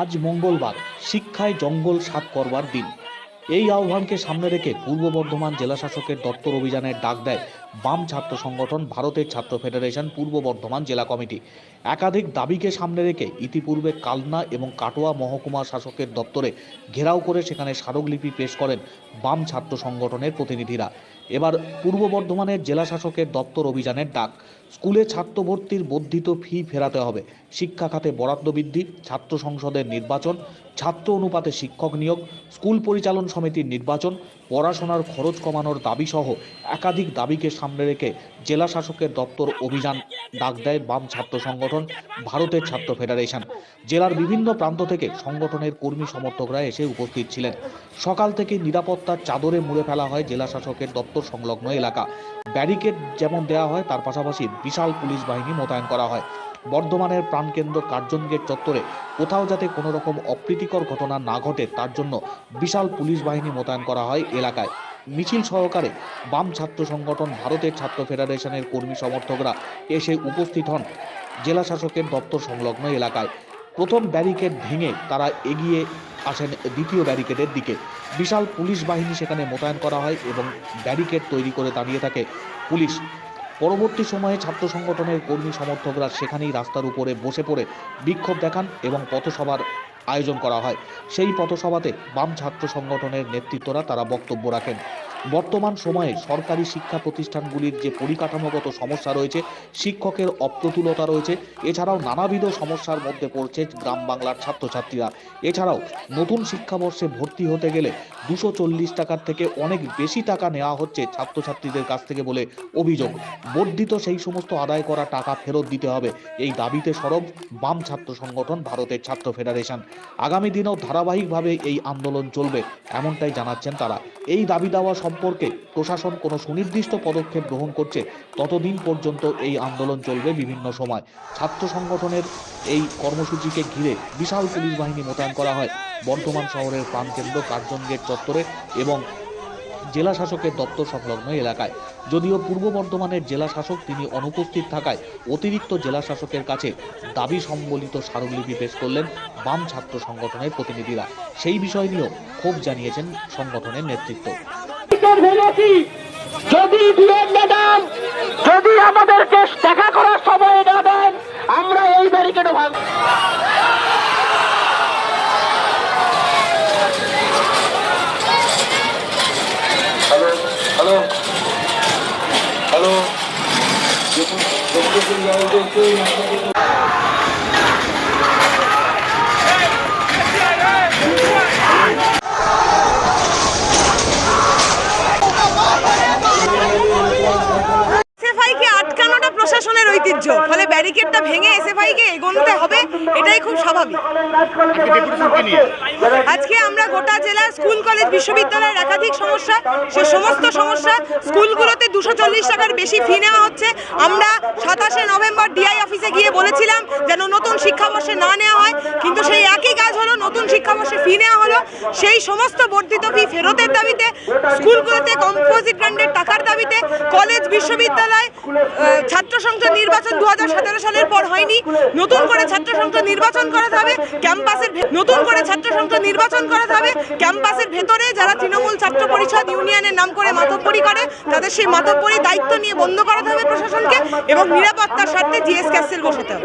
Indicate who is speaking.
Speaker 1: আজ মঙ্গলবার, শিক্ষায় জঙ্গল সাত করবার দিন। এই আহ্বানকে সামনে রেখে পূর্ব বর্ধমান জেলা শাসকের দপ্তর অভিযানের ডাক দেয় বাম ছাত্র সংগঠন ভারতের ছাত্র ফেডারেশন পূর্ব বর্ধমান জেলা কমিটি। একাধিক দাবিকে সামনে রেখে ইতিপূর্বে কালনা এবং কাটোয়া মহকুমা শাসকের দপ্তরে ঘেরাও করে সেখানে স্মারকলিপি পেশ করেন বাম ছাত্র সংগঠনের প্রতিনিধিরা। এবার পূর্ব বর্ধমানের জেলা শাসকের দপ্তর অভিযানের ডাক। স্কুলে ছাত্র ভর্তির বর্ধিত ফি ফেরাতে হবে। শিক্ষা খাতে বরাদ্দ বৃদ্ধি, ছাত্র সংসদের নির্বাচন, ছাত্র অনুপাতে শিক্ষক নিয়োগ, স্কুল পরিচালন সমিতির নির্বাচন পড়াশোনার খরচ কমানোর দাবি সহ একাধিক দাবিকে সামনে রেখে জেলা শাসকের দপ্তর অভিযান ডাক দেয় বাম ছাত্র সংগঠন, ভারতের ছাত্র ফেডারেশন। জেলার বিভিন্ন প্রান্ত থেকে সংগঠনের কর্মী সমর্থকরা এসে উপস্থিত ছিলেন। সকাল থেকে নিরাপত্তার চাদরে মুড়ে ফেলা হয় জেলা শাসকের দপ্তর সংলগ্ন এলাকা। ব্যারিকেড যেমন দেওয়া হয়, তার পাশাপাশি বিশাল পুলিশ বাহিনী মোতায়েন করা হয়। বর্ধমানের প্রাণকেন্দ্র কার্জন গেট চত্বরে কোথাও যাতে কোনো রকম অপ্রীতিকর ঘটনা না ঘটে, তার জন্য বিশাল পুলিশ বাহিনী মোতায়েন করা হয় এলাকায়। মিছিল সহকারে বাম ছাত্র সংগঠন ভারতের ছাত্র ফেডারেশনের কর্মী সমর্থকরা এসে উপস্থিত হন জেলা শাসকের দপ্তর সংলগ্ন এলাকায়। প্রথম ব্যারিকেড ভেঙে তারা এগিয়ে আসেন দ্বিতীয় ব্যারিকেডের দিকে। বিশাল পুলিশ বাহিনী সেখানে মোতায়েন করা হয় এবং ব্যারিকেড তৈরি করে দাঁড়িয়ে থাকে পুলিশ। পরবর্তী সময়ে ছাত্র সংগঠনের কর্মী সমর্থকরা সেখানেই রাস্তার উপরে বসে পড়ে বিক্ষোভ দেখান এবং পথসভার আয়োজন করা হয়। সেই পথসভাতে বাম ছাত্র সংগঠনের নেতৃত্বরা তারা বক্তব্য রাখেন। বর্তমান সময়ে সরকারি শিক্ষা প্রতিষ্ঠানগুলির যে পরিকাঠামোগত সমস্যা রয়েছে, শিক্ষকের অপ্রতুলতা রয়েছে, এছাড়াও নানাবিধ সমস্যার মধ্যে পড়ছে গ্রাম বাংলার ছাত্রছাত্রীরা। এছাড়াও নতুন শিক্ষাবর্ষে ভর্তি হতে গেলে দুশো চল্লিশ টাকার থেকে অনেক বেশি টাকা নেওয়া হচ্ছে ছাত্রছাত্রীদের কাছ থেকে বলে অভিযোগ। বর্ধিত সেই সমস্ত আদায় করা টাকা ফেরত দিতে হবে। এই দাবিতে সরব বাম ছাত্র সংগঠন ভারতের ছাত্র ফেডারেশন। আগামী দিনেও ধারাবাহিকভাবে এই আন্দোলন চলবে, এমনটাই জানাচ্ছেন তারা। এই দাবি দাওয়া সম্পর্কে প্রশাসন কোনো সুনির্দিষ্ট পদক্ষেপ গ্রহণ করছে ততদিন পর্যন্ত এই আন্দোলন চলবে বিভিন্ন সময়। ছাত্র সংগঠনের এই কর্মসূচিকে ঘিরে বিশাল পুলিশ বাহিনী মোতায়েন করা হয়। বর্ধমান শহরের প্রাণকেন্দ্র কার্জন গেট চত্বরে এবং জেলা শাসকের দপ্তর সংলগ্ন এলাকায়। যদিও পূর্ব বর্ধমানের জেলা শাসক তিনি অনুপস্থিত থাকায় অতিরিক্ত জেলা শাসকের কাছে দাবি সম্বলিত স্মারকলিপি পেশ করলেন বাম ছাত্র সংগঠনের প্রতিনিধিরা। সেই বিষয় নিয়েও ক্ষোভ জানিয়েছেন সংগঠনের নেতৃত্ব।
Speaker 2: ব্যারিকেড ভেঙেছি। যদি ডিএম ম্যাডাম যদি আমাদেরকে দেখা করার সময় না দেন, আমরা এই ব্যারিকেডও ভাঙব।
Speaker 3: হ্যালো হ্যালো হ্যালো
Speaker 4: এসএফআইকে আটকানোটা প্রশাসনের ঐতিহ্য। ফলে ব্যারিকেডটা ভেঙে এসএফআইকে এগোনোতে হবে, এটাই খুব স্বাভাবিক। আজকে আমরা গোটা জেলার স্কুল, কলেজ, বিশ্ববিদ্যালয়ের একাধিক সমস্যা, সে সমস্ত সমস্যা স্কুলগুলোতে দুশো চল্লিশ টাকার বেশি ফি নেওয়া হচ্ছে। আমরা সাতাশে নভেম্বর অফিসে গিয়ে বলেছিলাম যেন নতুন শিক্ষাবর্ষে না নেওয়া হয়, কিন্তু সেই একই কাজ হলো, নতুন শিক্ষাবর্ষে ফি নেওয়া হলো। সেই সমস্ত বর্ধিত ফি ফেরতের দাবিতে, স্কুলগুলোতে কম্পোজিট ব্র্যান্ডের টাকার দাবিতে কলেজ বিশ্ববিদ্যালয় ছাত্র সংসদ নির্বাচন দু সালের পর হয়নি। নতুন করে ছাত্র সংসদ নির্বাচন করাতে হবে, ক্যাম্পাসের নতুন করে ছাত্র সংসদ নির্বাচন করাতে হবে, ক্যাম্পাসের ভেতরে যারা তৃণমূল ছাত্র পরিষদ ইউনিয়নের নাম করে মাতব্বরি করে, তাদের সেই মাতব্বরি দায়িত্ব নিয়ে বন্ধ করাতে হবে প্রশাসনকে, এবং নিরাপত্তার স্বার্থে জিএস ক্যাসেল বসাতে হবে